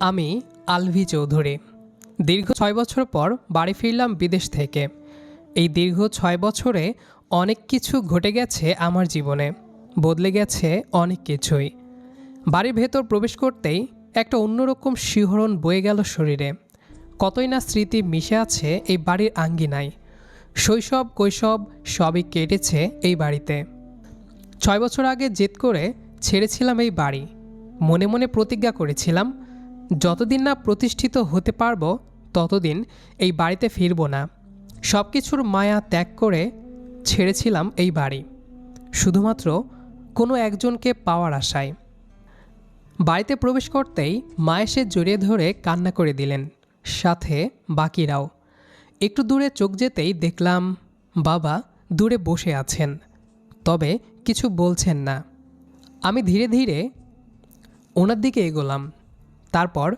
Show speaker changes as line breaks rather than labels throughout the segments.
আমি আলভি চৌধুরী। দীর্ঘ ছয় বছর পর বাড়ি ফিরলাম বিদেশ থেকে। এই দীর্ঘ ছয় বছরে অনেক কিছু ঘটে গেছে আমার জীবনে, বদলে গেছে অনেক কিছুই। বাড়ির ভেতর প্রবেশ করতেই একটা অন্যরকম শিহরণ বয়ে গেল শরীরে। কতই না স্মৃতি মিশে আছে এই বাড়ির আঙ্গিনায়। শৈশব, কৈশব সবই কেটেছে এই বাড়িতে। ছয় বছর আগে জেদ করে ছেড়েছিলাম এই বাড়ি। মনে মনে প্রতিজ্ঞা করেছিলাম যতদিন না প্রতিষ্ঠিত হতে পারব, ততদিন এই বাড়িতে ফিরব না। সব কিছুর মায়া ত্যাগ করে ছেড়েছিলাম এই বাড়ি। শুধুমাত্র কোনো একজনকে পাওয়ার আশায়। বাড়িতে প্রবেশ করতেই মা এসে জড়িয়ে ধরে কান্না করে দিলেন। সাথে বাকিরাও। একটু দূরে চোখ যেতেই দেখলাম বাবা দূরে বসে আছেন। তবে কিছু বলছেন না। আমি ধীরে ধীরে ওনার দিকে এগোলাম। তারপর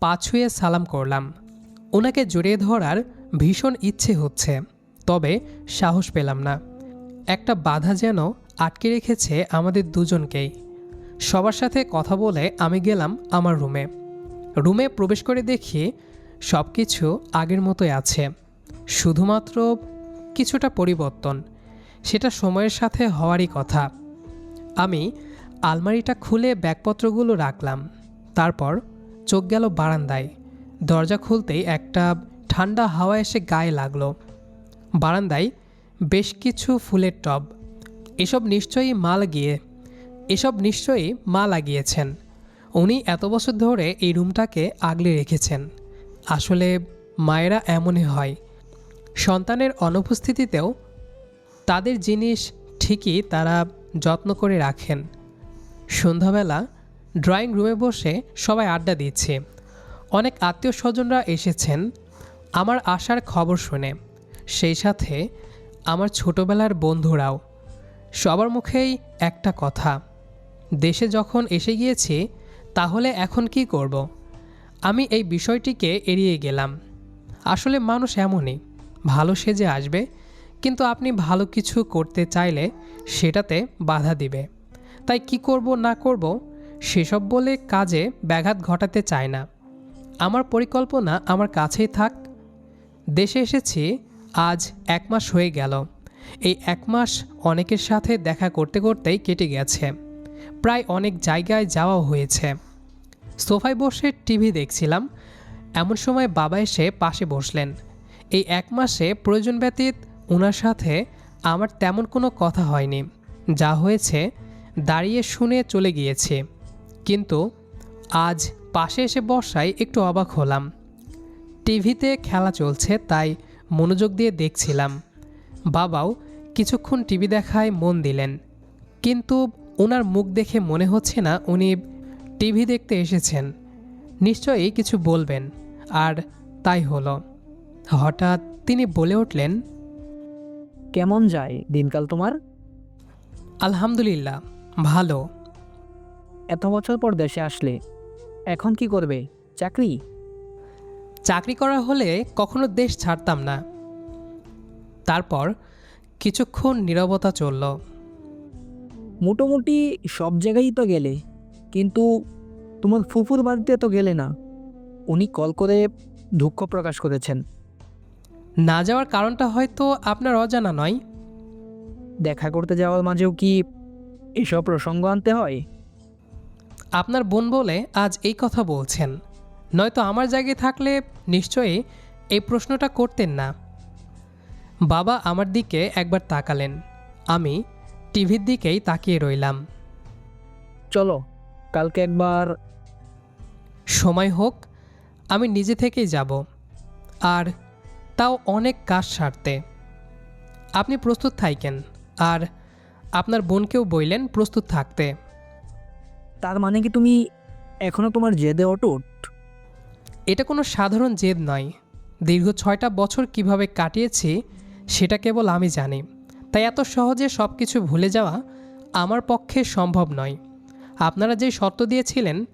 পা ছুঁয়ে সালাম করলাম। ওনাকে জড়িয়ে ধরার ভীষণ ইচ্ছে হচ্ছে, তবে সাহস পেলাম না। একটা বাধা যেন আটকে রেখেছে আমাদের দুজনকেই। সবার সাথে কথা বলে আমি গেলাম আমার রুমে। রুমে প্রবেশ করে দেখি সব কিছু আগের মতোই আছে। শুধুমাত্র কিছুটা পরিবর্তন, সেটা সময়ের সাথে হওয়ারই কথা। আমি আলমারিটা খুলে ব্যাগপত্রগুলো রাখলাম, তারপর চোখ গেল বারান্দায়। দরজা খুলতেই একটা ঠান্ডা হাওয়া এসে গায়ে লাগল। বারান্দায় বেশ কিছু ফুলের টব। এসব নিশ্চয়ই মা লাগিয়ে, এসব নিশ্চয়ই মা লাগিয়েছেন। উনি এত বছর ধরে এই রুমটাকে আগলে রেখেছেন। আসলে মায়েরা এমনই হয়। সন্তানের অনুপস্থিতিতেও তাদের জিনিস ঠিকই তারা যত্ন করে রাখেন। সন্ধ্যাবেলা ড্রয়িং রুমে বসে সবাই আড্ডা দিচ্ছে। অনেক আত্মীয় স্বজনরা এসেছেন। আমার আসার খবর শুনে। সেই সাথে আমার ছোটবেলার বন্ধুরাও। সবার মুখেই একটা কথা। দেশে যখন এসে গিয়েছি, তাহলে এখন কি করব। আমি এই বিষয়টিকে এড়িয়ে গেলাম। আসলে মানুষ এমনই। ভালো সেজে আসবে, কিন্তু আপনি ভালো কিছু করতে চাইলে সেটাতে বাধা দিবে। তাই কি করব না করব সেসব বলে কাজে ব্যাঘাত ঘটাতে চায় না। আমার পরিকল্পনা আমার কাছেই থাক। দেশে এসেছি, আজ এক মাস হয়ে গেল। এই এক মাস অনেকের সাথে দেখা করতে করতেই কেটে গেছে। প্রায় অনেক জায়গায় যাওয়াও হয়েছে। সোফায় বসে টিভি দেখছিলাম। এমন সময় বাবা এসে পাশে বসলেন। এই এক মাসে প্রয়োজন ব্যতীত ওনার সাথে আমার তেমন কোনো কথা হয়নি। যা হয়েছে, দাঁড়িয়ে শুনে চলে গিয়েছি। কিন্তু আজ পাশে এসে বসায় একটু অবাক হলাম। টিভিতে খেলা চলছে তাই মনোযোগ দিয়ে দেখছিলাম। বাবাও কিছুক্ষণ টিভি দেখায় মন দিলেন কিন্তু ওনার মুখ দেখে মনে হচ্ছে না উনি টিভি দেখতে এসেছেন। নিশ্চয়ই কিছু বলবেন আর তাই হলো। হঠাৎ তিনি বলে উঠলেন
কেমন যায় দিনকাল তোমার?
আলহামদুলিল্লাহ ভালো।
এত বছর পর দেশে আসলে এখন কি করবে? চাকরি?
চাকরি করা হলে কখনো দেশ ছাড়তাম না। তারপর কিছুক্ষণ নীরবতা চলল।
মোটামুটি সব জায়গায় তো গেলে কিন্তু তোমার ফুফুর বাড়িতে তো গেলে না। উনি কল করে দুঃখ প্রকাশ করেছেন।
না যাওয়ার কারণটা হয়তো আপনার অজানা নয়।
দেখা করতে যাওয়ার মাঝেও কি এসব প্রসঙ্গ আনতে হয়?
আপনার বোন বলে আজ এই কথা বলছেন। নয়তো আমার জায়গায় থাকলে নিশ্চয়ই এই প্রশ্নটা করতেন না। বাবা আমার দিকে একবার তাকালেন। আমি টিভির দিকেই তাকিয়ে রইলাম।
চলো কালকে একবার।
সময় হোক আমি নিজে থেকেই যাব। আর তাও অনেক কাজ সারতে। আপনি প্রস্তুত থাকেন। আর আপনার বোনকেও বইলেন প্রস্তুত থাকতে।
তার মানে কি তুমি এখনও তোমার জেদে অটুট?
এটা কোনো সাধারণ জেদ নয়। দীর্ঘ ছয়টা বছর কীভাবে কাটিয়েছি সেটা কেবল আমি জানি। তাই এত সহজে সব কিছু ভুলে যাওয়া আমার পক্ষে সম্ভব নয়। আপনারা যে শর্ত দিয়েছিলেন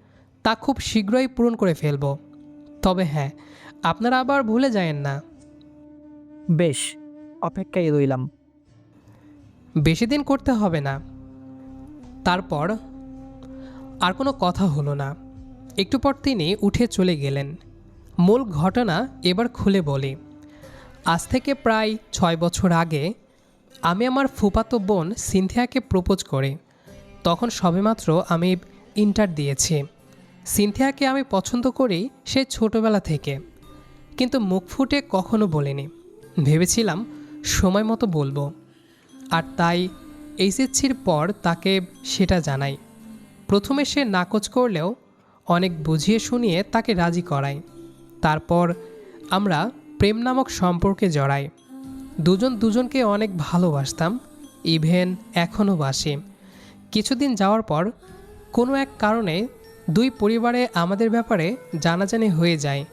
তা খুব শীঘ্রই পূরণ করে ফেলব। তবে হ্যাঁ আপনারা আবার ভুলে যায়েন না।
বেশ অপেক্ষায় রইলাম।
বেশি দিন করতে হবে না। তারপর আর কোনো কথা হলো না। একটু পর তিনি উঠে চলে গেলেন। মূল ঘটনা এবার খুলে বলি। আজ থেকে প্রায় ছয় বছর আগে আমি আমার ফুপাতো বোন সিনথিয়াকে প্রপোজ করি। তখন সবেমাত্র আমি ইন্টার দিয়েছি। সিনথিয়াকে আমি পছন্দ করি সে ছোটোবেলা থেকে। কিন্তু মুখ ফুটে কখনো বলিনি। ভেবেছিলাম সময় মতো বলব। আর তাই এইচএসসির পর তাকে সেটা জানাই। প্রথমে সে নাকচ করলেও অনেক বুঝিয়ে শুনিয়ে তাকে রাজি করাই তারপর আমরা প্রেম নামক সম্পর্কে জড়াই। দুজন দুজনকে অনেক ভালোবাসতাম ইভেন এখনও বাসি। কিছুদিন যাওয়ার পর কোনো এক কারণে দুই পরিবারে আমাদের ব্যাপারে জানাজানি হয়ে যায়।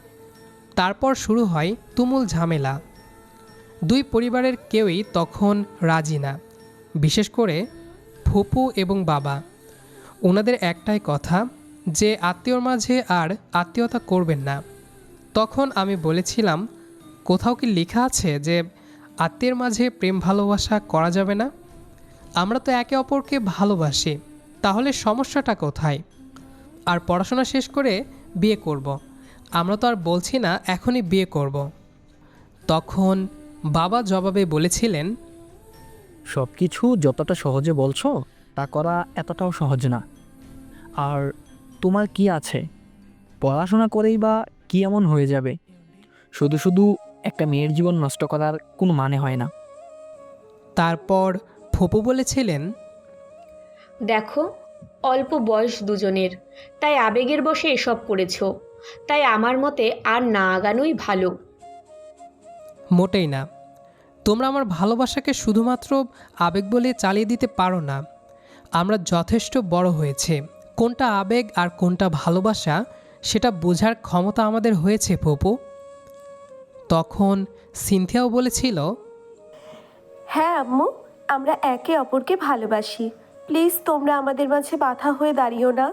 তারপর শুরু হয় তুমুল ঝামেলা। দুই পরিবারের কেউই তখন রাজি না, বিশেষ করে ফুপু এবং বাবা। ওনাদের একটাই কথা যে আত্মীয়র মাঝে আর আত্মীয়তা করবেন না তখন আমি বলেছিলাম, কোথাও কি লেখা আছে যে আত্মীয়ের মাঝে প্রেম ভালোবাসা করা যাবে না আমরা তো একে অপরকে ভালোবাসি, তাহলে সমস্যাটা কোথায় আর পড়াশোনা শেষ করে বিয়ে করব। আমরা তো আর বলছি না, এখনই বিয়ে করব। তখন বাবা জবাবে বলেছিলেন
সব কিছু যতটা সহজে বলছো তা করা এতটাও সহজ না। আর তোমার কি আছে? পড়াশোনা করেই বা কি এমন হয়ে যাবে? শুধু শুধু একটা মেয়ের জীবন নষ্ট করার কোনো মানে হয় না।
তারপর ফুপু বলেছিলেন
দেখো অল্প বয়স দুজনের তাই আবেগের বশে এসব করেছ তাই আমার মতে আর না আগানোই ভালো।
মোটেই না। তোমরা আমার ভালোবাসাকে শুধুমাত্র আবেগ বলে চালিয়ে দিতে পারো না। আমরা যথেষ্ট বড় হয়েছে। কোনটা আবেগ আর কোনটা ভালোবাসা সেটা বোঝার ক্ষমতা আমাদের হয়েছে পপু। তখন সিনথিয়াও বলেছিল
হ্যাঁ আম্মু আমরা একে অপরকে ভালোবাসি। প্লিজ তোমরা আমাদের মাঝে বাধা হয়ে দাঁড়িও না।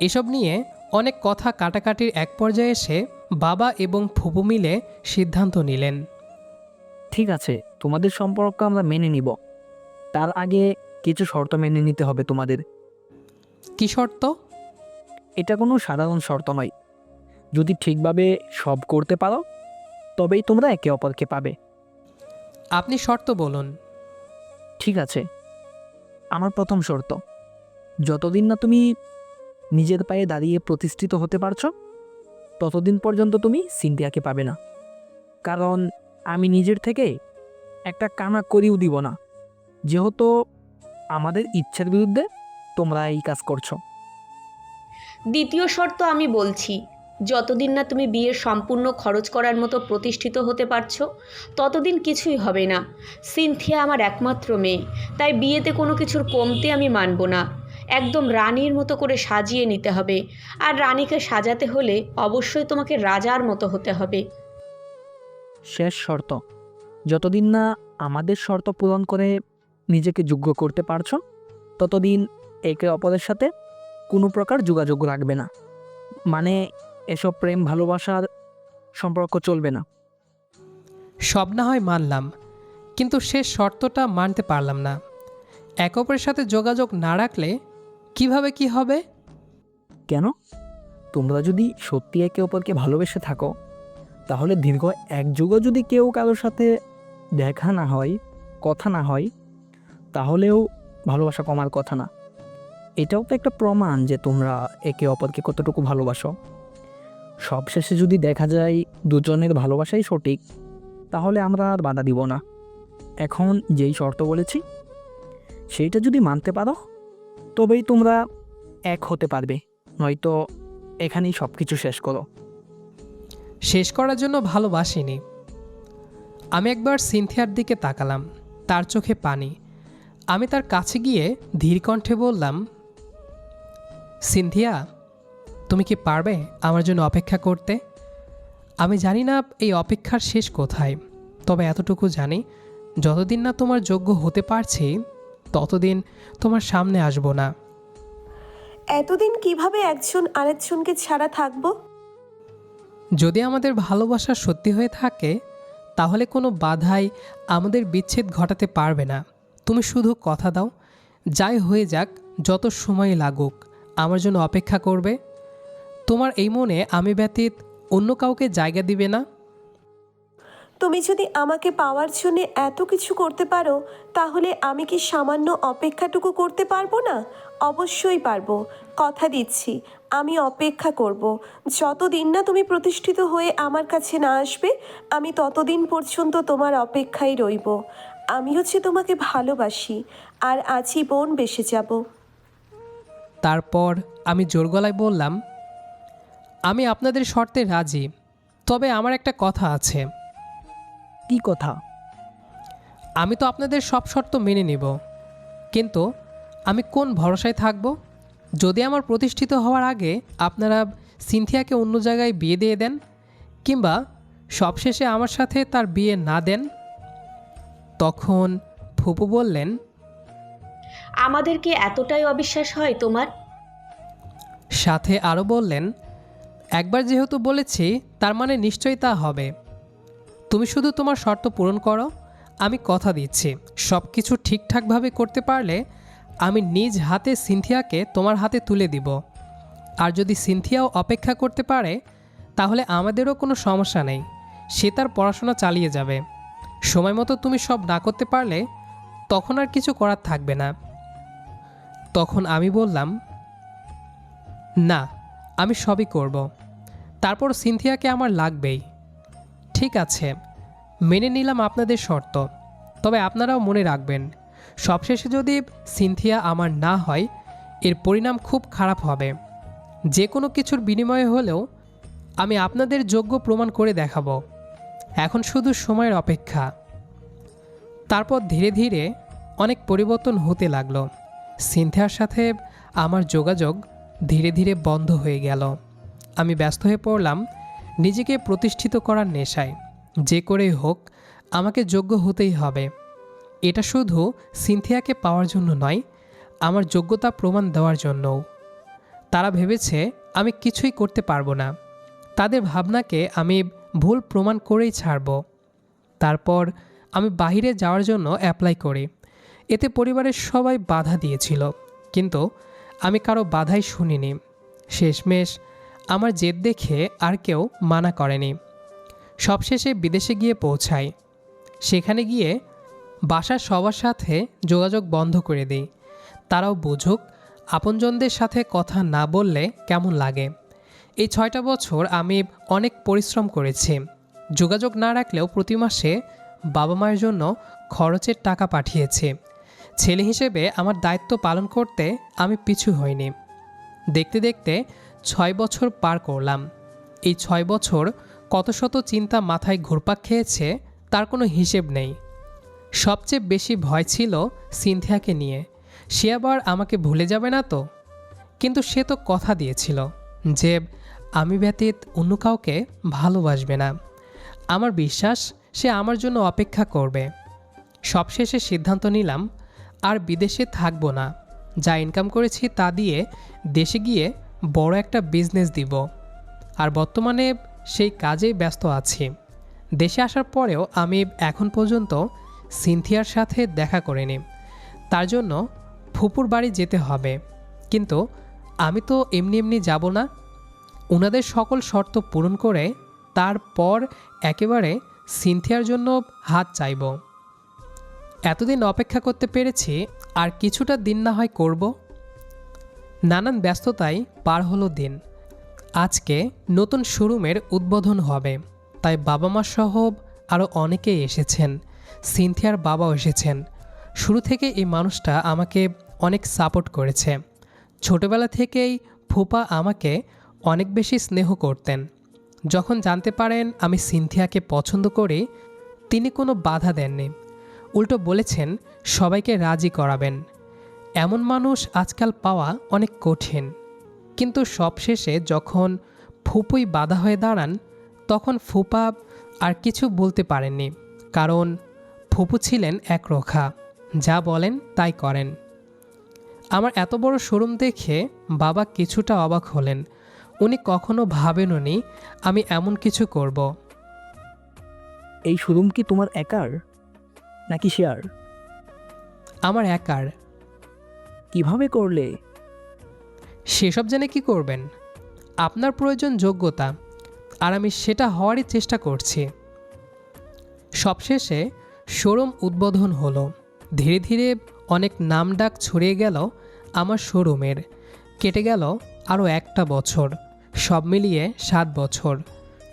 এসব নিয়ে অনেক কথা কাটাকাটির এক পর্যায়ে এসে বাবা এবং ফুপু মিলে সিদ্ধান্ত নিলেন।
ঠিক আছে তোমাদের সম্পর্ক আমরা মেনে নিব। তার আগে কিছু শর্ত মেনে নিতে হবে তোমাদের।
কী শর্ত?
এটা কোনো সাধারণ শর্ত নয়। যদি ঠিকভাবে সব করতে পারো তবেই তোমরা একে অপরকে পাবে।
আপনি শর্ত বলুন।
ঠিক আছে। আমার প্রথম শর্ত যতদিন না তুমি নিজের পায়ে দাঁড়িয়ে প্রতিষ্ঠিত হতে পারছ ততদিন পর্যন্ত তুমি সিনথিয়াকে পাবে না। কারণ আমি নিজের থেকে একটা কানা করিও দিব না। যেহেতু আমাদের ইচ্ছার বিরুদ্ধে তোমরা এই কাজ করছ।
দ্বিতীয় শর্ত আমি বলছি যতদিন না তুমি বিয়ের সম্পূর্ণ খরচ করার মতো প্রতিষ্ঠিত হতে পারছ ততদিন কিছুই হবে না। সিনথিয়া আমার একমাত্র মেয়ে তাই বিয়েতে কোনো কিছুর কমতে আমি মানব না। একদম রানীর মতো করে সাজিয়ে নিতে হবে আর রানীকে সাজাতে হলে অবশ্যই তোমাকে রাজার মতো হতে হবে।
শেষ শর্ত যতদিন না আমাদের শর্ত পূরণ করে নিজেকে যোগ্য করতে পারছ ততদিন একে অপরের সাথে কোনো প্রকার যোগাযোগ রাখবে না। মানে এসব প্রেম ভালোবাসার সম্পর্ক চলবে না।
সব না হয় মানলাম কিন্তু সে শর্তটা মানতে পারলাম না। এক অপরের সাথে যোগাযোগ না রাখলে কীভাবে কি হবে?
কেন? তোমরা যদি সত্যি একে অপরকে ভালোবেসে থাকো তাহলে দীর্ঘ এক যুগও যদি কেউ কারোর সাথে দেখা না হয় কথা না হয় তাহলেও ভালোবাসা কমার কথা না। এটাও তো একটা প্রমাণ যে তোমরা একে অপরকে কতটুকু ভালোবাসো। সবশেষে যদি দেখা যায় দুজনের ভালোবাসাই সঠিক, তাহলে আমরা আর বাধা দিব না। এখন যেই শর্ত বলেছি, সেইটা যদি মানতে পারো, তবেই তোমরা এক হতে পারবে, নয়তো এখানেই সব কিছু শেষ করো।
শেষ করার জন্য ভালোবাসিনি। আমি একবার সিনথিয়ার দিকে তাকালাম, তার চোখে পানি। আমি তার কাছে গিয়ে ধীর কণ্ঠে বললাম সিন্ধিয়া তুমি কি পারবে আমার জন্য অপেক্ষা করতে? আমি জানি না এই অপেক্ষার শেষ কোথায় তবে এতটুকু জানি যতদিন না তোমার যোগ্য হতে পারছি ততদিন তোমার সামনে আসব না।
এতদিন কীভাবে একজন আরেকজনকে ছাড়া থাকব?
যদি আমাদের ভালোবাসা সত্যি হয়ে থাকে তাহলে কোনো বাধাই আমাদের বিচ্ছেদ ঘটাতে পারবে না। তুমি শুধু কথা দাও। যাই হয়ে যাক, যত সময় লাগুক, আমার জন্য অপেক্ষা করবে। তোমার এই মনে আমি ব্যতীত অন্য কাউকে জায়গা দিবে না?
তুমি যদি আমাকে পাওয়ার জন্য এত কিছু করতে পারো, তাহলে আমি কি সামান্য অপেক্ষাটুকু করতে পারব না? অবশ্যই পারব। কথা দিচ্ছি, আমি অপেক্ষা করব। যতদিন না তুমি প্রতিষ্ঠিত হয়ে আমার কাছে না আসবে, আমি ততদিন পর্যন্ত তোমার অপেক্ষায় রইব। আমি হচ্ছে তোমাকে ভালোবাসি আর আজীবন বেসে যাব।
তারপর আমি জোর গলায় বললাম আমি আপনাদের শর্তে রাজি তবে আমার একটা কথা আছে।
কি কথা?
আমি তো আপনাদের সব শর্ত মেনে নেব কিন্তু আমি কোন ভরসায় থাকব? যদি আমার প্রতিষ্ঠিত হওয়ার আগে আপনারা সিনথিয়াকে অন্য জায়গায় বিয়ে দিয়ে দেন কিংবা সবশেষে আমার সাথে তার বিয়ে না দেন তখন ফুপু বললেন
আমাদের কি এতটাই অবিশ্বাস হয় তোমার?
সাথে আরও বললেন একবার যেহেতু বলেছি তার মানে নিশ্চয়ই তা হবে। তুমি শুধু তোমার শর্ত পূরণ করো আমি কথা দিচ্ছি। সব কিছু ঠিকঠাকভাবে করতে পারলে আমি নিজ হাতে সিনথিয়াকে তোমার হাতে তুলে দিব। আর যদি সিনথিয়াও অপেক্ষা করতে পারে তাহলে আমাদেরও কোনো সমস্যা নেই। সে তার পড়াশোনা চালিয়ে যাবে। সময় মতো তুমি সব না করতে পারলে তখন আর কিছু করার থাকবে না। তখন আমি বললাম, না, আমি সবই করব। তারপর সিনথিয়াকে আমার লাগবেই। ঠিক আছে, মেনে নিলাম আপনাদের শর্ত। তবে আপনারাও মনে রাখবেন, সবশেষে যদি সিনথিয়া আমার না হয়, এর পরিণাম খুব খারাপ হবে। যে কোনো কিছুর বিনিময়ে হলেও আমি আপনাদের যোগ্য প্রমাণ করে দেখাবো। এখন শুধু সময়ের অপেক্ষা। তারপর ধীরে ধীরে অনেক পরিবর্তন হতে লাগল। সিনথিয়ার সাথে আমার যোগাযোগ ধীরে ধীরে বন্ধ হয়ে গেল। আমি ব্যস্ত হয়ে পড়লাম নিজেকে প্রতিষ্ঠিত করার নেশায়। যে করেই হোক, আমাকে যোগ্য হতেই হবে। এটা শুধু সিনথিয়াকে পাওয়ার জন্য নয়, আমার যোগ্যতা প্রমাণ দেওয়ার জন্যও। তারা ভেবেছে আমি কিছুই করতে পারব না। তাদের ভাবনাকে আমি ভুল প্রমাণ করেই ছাড়ব। তারপর আমি বাইরে যাওয়ার জন্য অ্যাপ্লাই করি। এতে পরিবারের সবাই বাধা দিয়েছিল, কিন্তু আমি কারও বাধাই শুনিনি। শেষমেশ আমার জেদ দেখে আর কেউ মানা করেনি। সবশেষে বিদেশে গিয়ে পৌঁছাই। সেখানে গিয়ে বাসার সবার সাথে যোগাযোগ বন্ধ করে দিই। তারাও বুঝুক, আপনজনদের সাথে কথা না বললে কেমন লাগে? এই ছয়টা বছর আমি অনেক পরিশ্রম করেছি। যোগাযোগ না রাখলেও প্রতি মাসে বাবা মায়ের জন্য খরচের টাকা পাঠিয়েছি। ছেলে হিসেবে আমার দায়িত্ব পালন করতে আমি পিছু হইনি। দেখতে দেখতে ছয় বছর পার করলাম। এই ছয় বছর কত শত চিন্তা মাথায় ঘুরপাক খেয়েছে তার কোনো হিসেব নেই। সবচেয়ে বেশি ভয় ছিল সিনথিয়াকে নিয়ে। সে আবার আমাকে ভুলে যাবে না তো? কিন্তু সে তো কথা দিয়েছিল যে আমি ব্যতীত অন্য কাউকে ভালোবাসবে না। আমার বিশ্বাস, সে আমার জন্য অপেক্ষা করবে। সবশেষে সিদ্ধান্ত নিলাম, আর বিদেশে থাকব না। যা ইনকাম করেছি তা দিয়ে দেশে গিয়ে বড় একটা বিজনেস দিব। আর বর্তমানে সেই কাজেই ব্যস্ত আছি। দেশে আসার পরেও আমি এখন পর্যন্ত সিনথিয়ার সাথে দেখা করিনি। তার জন্য ফুপুর বাড়ি যেতে হবে। কিন্তু আমি তো এমনি এমনি যাব না ওনাদের সকল শর্ত পূরণ করে তারপর একেবারে সিনথিয়ার জন্য হাত চাইব। এতদিন অপেক্ষা করতে পেরেছি আর কিছুটা দিন না হয় করব। নানান ব্যস্ততায় পার হলো দিন। আজকে নতুন শোরুমের উদ্বোধন হবে। তাই বাবা মা সহ আরও অনেকেই এসেছেন। সিনথিয়ার বাবাও এসেছেন। শুরু থেকে এই মানুষটা আমাকে অনেক সাপোর্ট করেছে। ছোটবেলা থেকেই ফুপা আমাকে অনেক বেশি স্নেহ করতেন। যখন জানতে পারেন আমি সিনথিয়াকে পছন্দ করি, তিনি কোনো বাধা দেননি। উল্টো বলেছেন, সবাইকে রাজি করাবেন। এমন মানুষ আজকাল পাওয়া অনেক কঠিন। কিন্তু সবশেষে যখন ফুপুই বাধা হয়ে দাঁড়ান, তখন ফুপা আর কিছু বলতে পারেননি, কারণ ফুপু ছিলেন এক রোখা। যা বলেন তাই করেন। আমার এত বড় শোরুম দেখে বাবা কিছুটা অবাক হলেন। উনি কখনো ভাবেননি আমি এমন কিছু করব।
এই শোরুম কি তোমার একার নাকি শেয়ার?
আমার একার।
কীভাবে করলে?
সেসব জেনে কি করবেন? আপনার প্রয়োজন যোগ্যতা আর আমি সেটা হওয়ারই চেষ্টা করছি। সবশেষে শোরুম উদ্বোধন হলো। ধীরে ধীরে অনেক নামডাক ছড়িয়ে গেল আমার শোরুমের। কেটে গেল আরও একটা বছর। সব মিলিয়ে সাত বছর।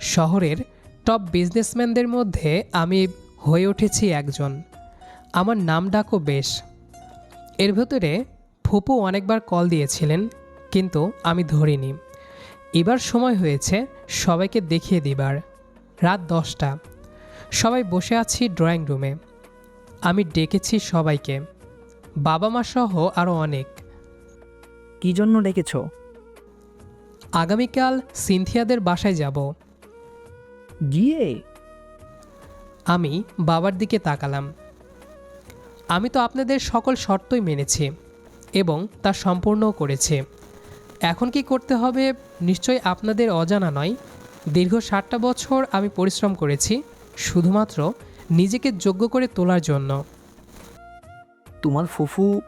শহরের টপ বিজনেসম্যানদের মধ্যে আমি হয়ে উঠেছি একজন। আমার নাম ডাকও বেশ। এর ভেতরে ফুপু অনেকবার কল দিয়েছিলেন, কিন্তু আমি ধরিনি। এবার সময় হয়েছে সবাইকে দেখিয়ে দিবার। রাত দশটা। সবাই বসে আছি ড্রয়িং রুমে আমি ডেকেছি সবাইকে। বাবা মা সহ আরও অনেক।
কি জন্য ডেকেছ?
আগামীকাল সিনথিয়াদের বাসায় যাব।
গিয়ে?
আমি বাবার দিকে তাকালাম। আমি তো আপনাদের সকল শর্তই মেনেছি এবং তা সম্পূর্ণও করেছি। এখন কি করতে হবে নিশ্চয়ই আপনাদের অজানা নয়। দীর্ঘ ষাটটা বছর আমি পরিশ্রম করেছি শুধুমাত্র নিজেকে যোগ্য করে তোলার জন্য।
তোমার ফুফু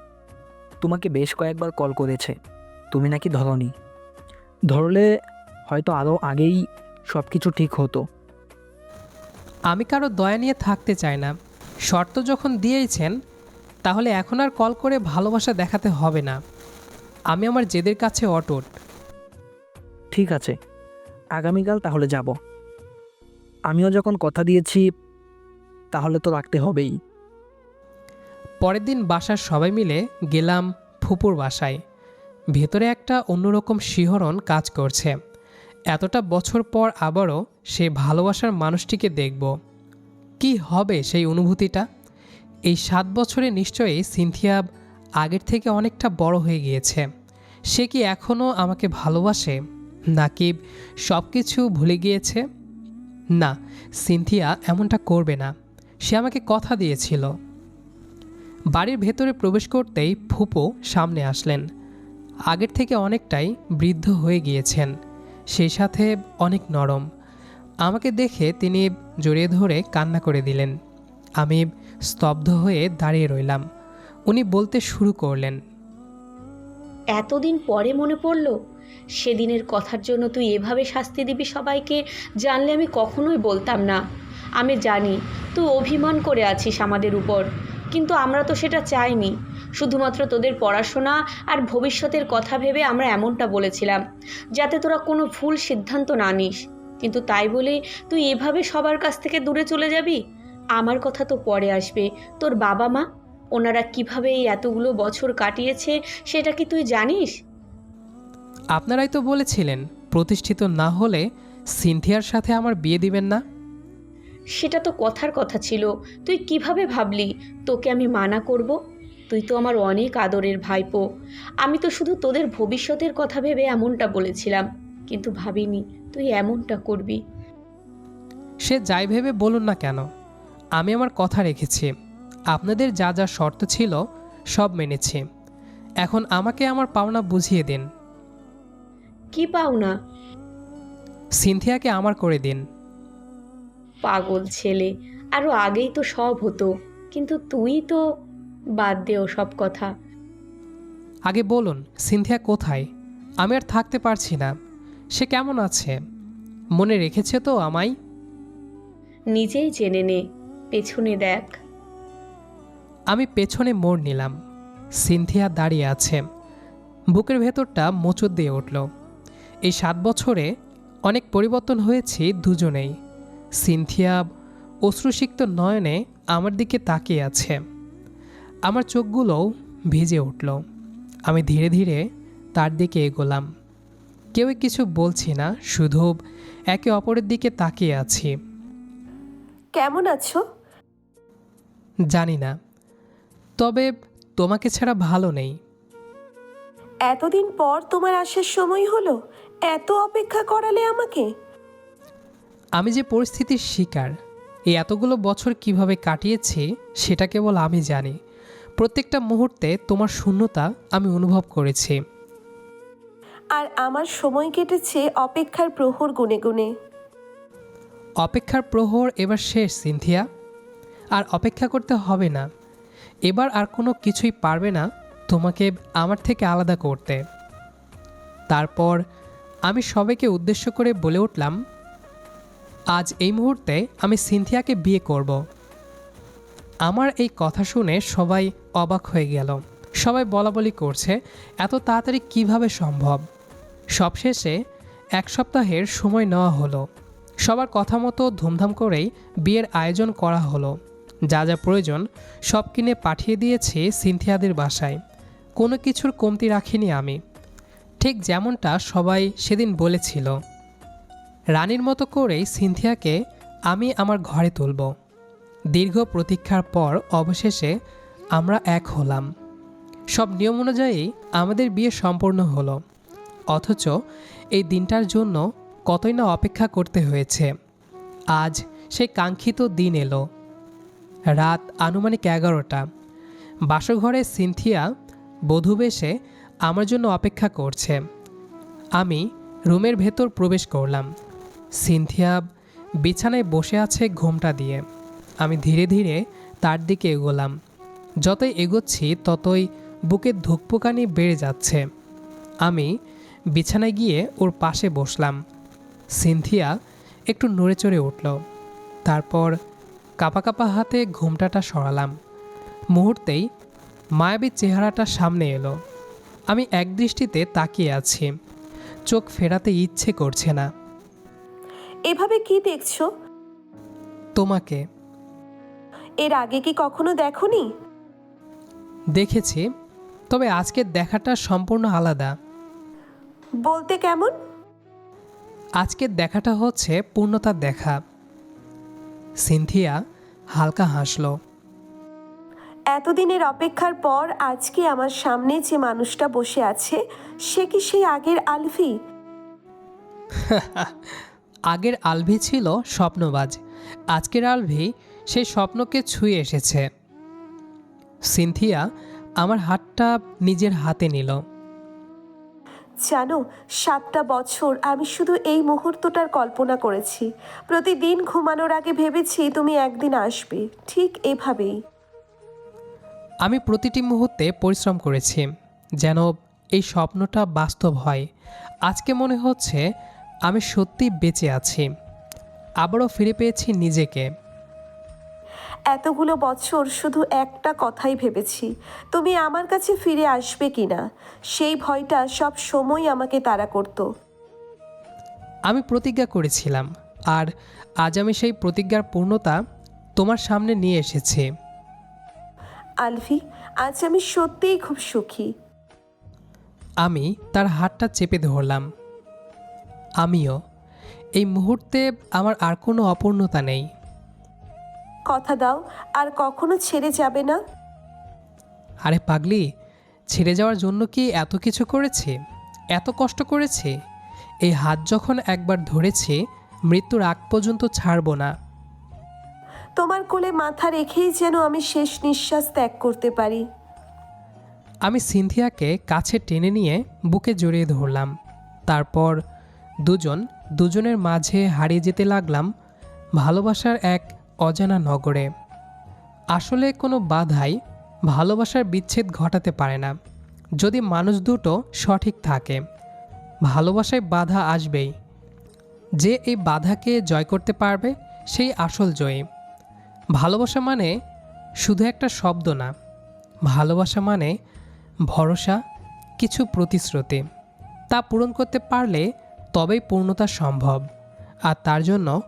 তোমাকে বেশ কয়েকবার কল করেছে। তুমি নাকি ধরনি। ধরলে হয়তো আরও আগেই সব কিছু ঠিক হতো।
আমি কারও দয়া নিয়ে থাকতে চাই না। শর্ত যখন দিয়েছেন তাহলে এখন আর কল করে ভালোবাসা দেখাতে হবে না। আমি আমার জেদের কাছে অটুট।
ঠিক আছে। আগামীকাল তাহলে যাব। আমিও যখন কথা দিয়েছি তাহলে তো রাখতে হবেই।
পরের দিন বাসার সবাই মিলে গেলাম ফুপুর বাসায়। ভেতরে একটা অন্যরকম শিহরণ কাজ করছে। এতটা বছর পর আবারও সে ভালোবাসার মানুষটিকে দেখব। কি হবে সেই অনুভূতিটা? এই সাত বছরে নিশ্চয়ই সিনথিয়া আগের থেকে অনেকটা বড় হয়ে গিয়েছে। সে কি এখনও আমাকে ভালোবাসে? নাকি সব কিছু ভুলে গিয়েছে? না, সিনথিয়া এমনটা করবে না। সে আমাকে কথা দিয়েছিল। বাড়ির ভেতরে প্রবেশ করতেই ফুপো সামনে আসলেন। আগের থেকে অনেকটাই বৃদ্ধ হয়ে গিয়েছেন। সেই সাথে অনেক নরম। আমাকে দেখে তিনি জড়িয়ে ধরে কান্না করে দিলেন। আমি স্তব্ধ হয়ে দাঁড়িয়ে রইলাম। উনি বলতে শুরু করলেন,
এতদিন পরে মনে পড়ল, সেদিনের কথার জন্য তুই এভাবে শাস্তি দিবি সবাইকে, জানলে আমি কখনোই বলতাম না। আমি জানি, তুই অভিমান করে আছিস আমাদের উপর, কিন্তু আমরা তো সেটা চাইনি। শুধুমাত্র তোদের পড়াশোনা আর ভবিষ্যতের কথা ভেবে আমরা এমনটা বলেছিলাম যাতে তোরা কোনো ভুল সিদ্ধান্ত না নিস। কিন্তু তাই বলে তুই এভাবে সবার কাছ থেকে দূরে চলে যাবি? আমার কথা তো পরে আসবে। তোর বাবা মা? ওনারা কীভাবে এই এতগুলো বছর কাটিয়েছে সেটা কি তুই জানিস?
আপনারাই তো বলেছিলেন প্রতিষ্ঠিত না হলে সিনথিয়ার সাথে আমার বিয়ে দিবেন না।
সেটা তো কথার কথা ছিল। তুই কীভাবে ভাবলি? তোকে আমি মানা করব? তুই তো আমার অনেক আদরের ভাইপো। আমি তো শুধু তোদের ভবিষ্যতের কথা ভেবে এমনটা বলেছিলাম। কিন্তু ভাবিনি তুই এমনটা করবি।
সে যাই ভেবে বলুন না কেন আমি আমার কথা রেখেছি। আপনাদের যা যা শর্ত ছিল সব মেনেছি। এখন আমাকে আমার পাওনা বুঝিয়ে দিন।
কি পাওনা?
সিনথিয়াকে আমার করে দিন।
পাগল ছেলে আরও আগেই তো সব হতো। কিন্তু তুই তো বাদ দেও সব কথা।
আগে বলুন সিনথিয়া কোথায়? আমি আর থাকতে পারছি না। সে কেমন আছে? মনে রেখেছে তো আমায়?
নিজেই জেনে নে পেছনে দেখ।
আমি পেছনে মোড় নিলাম। সিনথিয়া দাঁড়িয়ে আছে। বুকের ভেতরটা মোচড় দিয়ে উঠল। এই সাত বছরে অনেক পরিবর্তন হয়েছে দুজনেই। সিনথিয়া অশ্রুসিক্ত নয়নে আমার দিকে তাকিয়ে আছে। আমার চোখগুলোও ভিজে উঠল। আমি ধীরে ধীরে তার দিকে এগোলাম। কেউই কিছু বলছি না শুধু একে অপরের দিকে তাকিয়ে আছি।
কেমন আছো?
জানি না। তবে তোমাকে ছাড়া ভালো নেই।
এতদিন পর তোমার আসার সময় হলো এত অপেক্ষা করালে আমাকে?
আমি যে পরিস্থিতির শিকার এই এতগুলো বছর কীভাবে কাটিয়েছি সেটা কেবল আমি জানি। প্রত্যেকটা মুহূর্তে তোমার শূন্যতা আমি অনুভব করেছি।
আর আমার সময় কেটেছে অপেক্ষার প্রহর গুনে গুনে।
অপেক্ষার প্রহর এবার শেষ সিনথিয়া। আর অপেক্ষা করতে হবে না। এবার আর কোনো কিছুই পারবে না তোমাকে আমার থেকে আলাদা করতে। তারপর আমি সবাইকে উদ্দেশ্য করে বলে উঠলাম আজ এই মুহূর্তে আমি সিনথিয়াকে বিয়ে করব। আমার এই কথা শুনে সবাই অবাক হয়ে গেল। সবাই বলা বলি করছে, এত তাড়াতাড়ি কীভাবে সম্ভব? সবশেষে এক সপ্তাহের সময় নেওয়া হলো। সবার কথা মতো ধুমধাম করেই বিয়ের আয়োজন করা হলো। যা যা প্রয়োজন সব কিনে পাঠিয়ে দিয়েছি সিনথিয়াদের বাসায়। কোনো কিছুর কমতি রাখিনি আমি। ঠিক যেমনটা সবাই সেদিন বলেছিল। রানীর মতো করেই সিনথিয়াকে আমি আমার ঘরে তুলব। দীর্ঘ প্রতীক্ষার পর অবশেষে আমরা এক হলাম। সব নিয়ম অনুযায়ী আমাদের বিয়ে সম্পূর্ণ হলো। অথচ এই দিনটার জন্য কতই না অপেক্ষা করতে হয়েছে। আজ সেই কাঙ্ক্ষিত দিন এলো। রাত আনুমানিক এগারোটা। বাসঘরে সিনথিয়া বধূবেশে আমার জন্য অপেক্ষা করছে। আমি রুমের ভেতর প্রবেশ করলাম। সিনথিয়া বিছানায় বসে আছে ঘোমটা দিয়ে। আমি ধীরে ধীরে তার দিকে এগোলাম। যতই এগোচ্ছি ততই বুকের ধুকপুকানি বেড়ে যাচ্ছে। আমি বিছানায় গিয়ে ওর পাশে বসলাম। সিনথিয়া একটু নড়ে চড়ে উঠল। তারপর কাপা কাপা হাতে ঘোমটাটা সরালাম। মুহূর্তেই মায়াবী চেহারাটা সামনে এলো। আমি একদৃষ্টিতে তাকিয়ে আছি। চোখ ফেরাতে ইচ্ছে করছে না।
এভাবে কি দেখছ?
তোমাকে।
এর আগে কি কখনো দেখোনি?
দেখেছি তবে আজকের দেখাটা সম্পূর্ণ আলাদা।
বলতে কেমন?
আজকের দেখাটা হচ্ছে পূর্ণতার দেখা। সিনথিয়া হালকা হাসলো।
এতদিনের অপেক্ষার পর আজকে আমার সামনে যে মানুষটা বসে আছে সে কি সেই আগের আলভি?
আগের আলভি ছিল স্বপ্নবাজ। আজকের আলভি সেই স্বপ্নকে ছুঁয়ে এসেছে। সিনথিয়া আমার হাতটা নিজের হাতে নিল।
জানো সাতটা বছর আমি শুধু এই মুহূর্তটার কল্পনা করেছি। প্রতিদিন ঘুমানোর আগে ভেবেছি তুমি একদিন আসবে ঠিক এভাবেই।
আমি প্রতিটি মুহূর্তে পরিশ্রম করেছি যেন এই স্বপ্নটা বাস্তব হয়। আজকে মনে হচ্ছে আমি সত্যি বেঁচে আছি। আবারও ফিরে পেয়েছি নিজেকে।
এতগুলো বছর শুধু একটা কথাই ভেবেছি তুমি আমার কাছে ফিরে আসবে কিনা? সেই ভয়টা সব সময় আমাকে তাড়া করতো।
আমি প্রতিজ্ঞা করেছিলাম আর আজ আমি সেই প্রতিজ্ঞার পূর্ণতা তোমার সামনে নিয়ে এসেছি।
আলভি আজ আমি সত্যিই খুব সুখী।
আমি তার হাতটা চেপে ধরলাম। আমিও এই মুহূর্তে আমার আর কোনো অপূর্ণতা নেই।
কথা দাও আর কখনো ছেড়ে যাবে না।
আরে পাগলি ছেড়ে যাওয়ার জন্য কি এত কিছু করেছে? এত কষ্ট করেছে? এই হাত যখন একবার ধরেছে মৃত্যুর আগ পর্যন্ত ছাড়বো না।
তোমার কোলে মাথা রেখেই যেন আমি শেষ নিঃশ্বাস ত্যাগ করতে পারি।
আমি সিনথিয়াকে কাছে টেনে নিয়ে বুকে জড়িয়ে ধরলাম। তারপর দুজন দুজনের মাঝে হারিয়ে যেতে লাগলাম। ভালোবাসার এক অজানা নগরে। আসলে কোনো বাধাই ভালোবাসার বিচ্ছেদ ঘটাতে পারে না। যদি মানুষ দুটো সঠিক থাকে, ভালোবাসায় বাধা আসবেই। যে এই বাধাকে জয় করতে পারবে, সেই আসল জয়ী। ভালোবাসা মানে শুধু একটা শব্দ না। ভালোবাসা মানে ভরসা, কিছু প্রতিশ্রুতি। তা পূরণ করতে পারলে তবেই পূর্ণতা সম্ভব, আর তার জন্য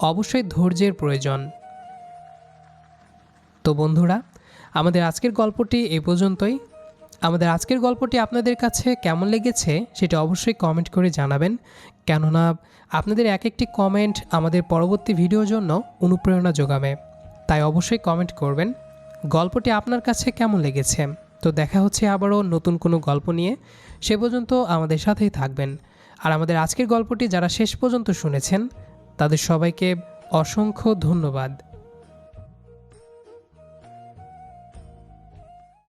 অবশ্যই ধৈর্যের প্রয়োজন। তো বন্ধুরা, আমাদের আজকের গল্পটি এ পর্যন্তই। আমাদের আজকের গল্পটি আপনাদের কাছে কেমন লেগেছে সেটা অবশ্যই কমেন্ট করে জানাবেন। কেননা, আপনাদের এক একটি কমেন্ট আমাদের পরবর্তী ভিডিওর জন্য অনুপ্রেরণা যোগাবে। তাই অবশ্যই কমেন্ট করবেন। গল্পটি আপনার কাছে কেমন লেগেছে? তো দেখা হচ্ছে আবারও নতুন কোনো গল্প নিয়ে। সে পর্যন্ত আমাদের সাথেই থাকবেন। আর আমাদের আজকের গল্পটি যারা শেষ পর্যন্ত শুনেছেন, তাদের সবাইকে অসংখ্য ধন্যবাদ।